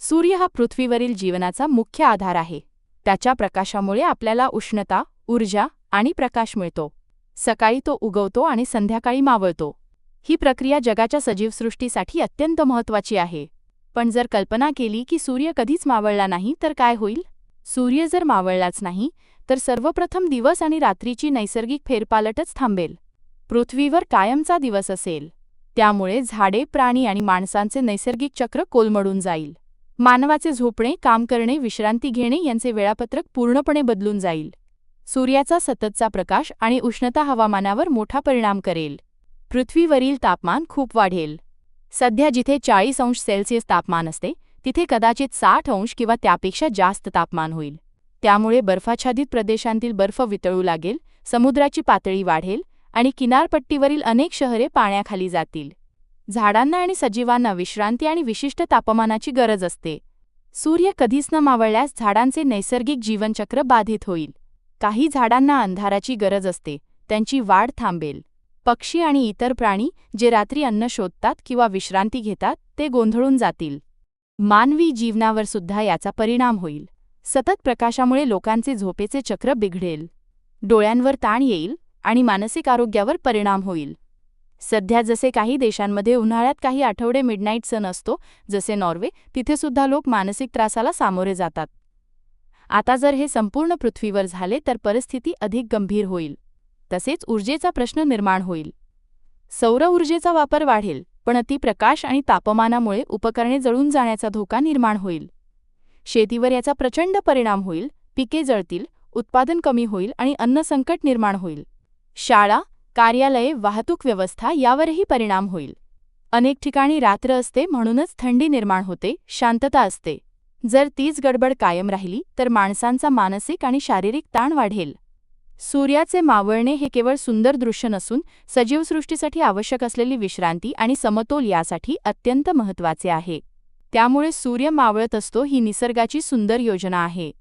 सूर्य हा पृथ्वीवरील जीवनाचा मुख्य आधार आहे. त्याच्या प्रकाशामुळे आपल्याला उष्णता ऊर्जा आणि प्रकाश मिळतो. सकाळी तो उगवतो आणि संध्याकाळी मावळतो. ही प्रक्रिया जगाच्या सजीवसृष्टीसाठी अत्यंत महत्त्वाची आहे. पण जर कल्पना केली की सूर्य कधीच मावळला नाही तर काय होईल? सूर्य जर मावळलाच नाही तर सर्वप्रथम दिवस आणि रात्रीची नैसर्गिक फेरपालटच थांबेल. पृथ्वीवर कायमचा दिवस असेल. त्यामुळे झाडे प्राणी आणि माणसांचे नैसर्गिक चक्र कोलमडून जाईल. मानवाचे झोपणे काम करणे विश्रांती घेणे यांचे वेळापत्रक पूर्णपणे बदलून जाईल. सूर्याचा सततचा प्रकाश आणि उष्णता हवामानावर मोठा परिणाम करेल. पृथ्वीवरील तापमान खूप वाढेल. सध्या जिथे चाळीस अंश सेल्सिअस तापमान असते तिथे कदाचित साठ अंश किंवा त्यापेक्षा जास्त तापमान होईल. त्यामुळे बर्फाच्छादित प्रदेशांतील बर्फ वितळू लागेल समुद्राची पातळी वाढेल आणि किनारपट्टीवरील अनेक शहरे पाण्याखाली जातील. झाडांना आणि सजीवांना विश्रांती आणि विशिष्ट तापमानाची गरज असते. सूर्य कधीच न मावळल्यास झाडांचे नैसर्गिक जीवनचक्र बाधित होईल. काही झाडांना अंधाराची गरज असते त्यांची वाढ थांबेल. पक्षी आणि इतर प्राणी जे रात्री अन्न शोधतात किंवा विश्रांती घेतात ते गोंधळून जातील. मानवी जीवनावर सुद्धा याचा परिणाम होईल. सतत प्रकाशामुळे लोकांचे झोपेचे चक्र बिघडेल. डोळ्यांवर ताण येईल आणि मानसिक आरोग्यावर परिणाम होईल. सध्या जसे काही देशांमध्ये उन्हाळ्यात काही आठवडे मिडनाईट सण असतो जसे नॉर्वे तिथे सुद्धा लोक मानसिक त्रासाला सामोरे जातात. आता जर हे संपूर्ण पृथ्वीवर झाले तर परिस्थिती अधिक गंभीर होईल. तसेच ऊर्जेचा प्रश्न निर्माण होईल. सौर ऊर्जेचा वापर वाढेल पण अतिप्रकाश आणि तापमानामुळे उपकरणे जळून जाण्याचा धोका निर्माण होईल. शेतीवर याचा प्रचंड परिणाम होईल पिके जळतील उत्पादन कमी होईल आणि अन्नसंकट निर्माण होईल. शाळा कार्यालये वाहतूक व्यवस्था यावरही परिणाम होईल. अनेक ठिकाणी रात्र असते म्हणूनच थंडी निर्माण होते शांतता असते. जर तीच गडबड कायम राहिली तर माणसांचा मानसिक आणि शारीरिक ताण वाढेल. सूर्याचे मावळणे हे केवळ सुंदर दृश्य नसून सजीवसृष्टीसाठी आवश्यक असलेली विश्रांती आणि समतोल यासाठी अत्यंत महत्त्वाचे आहे. त्यामुळे सूर्य मावळत असतो ही निसर्गाची सुंदर योजना आहे.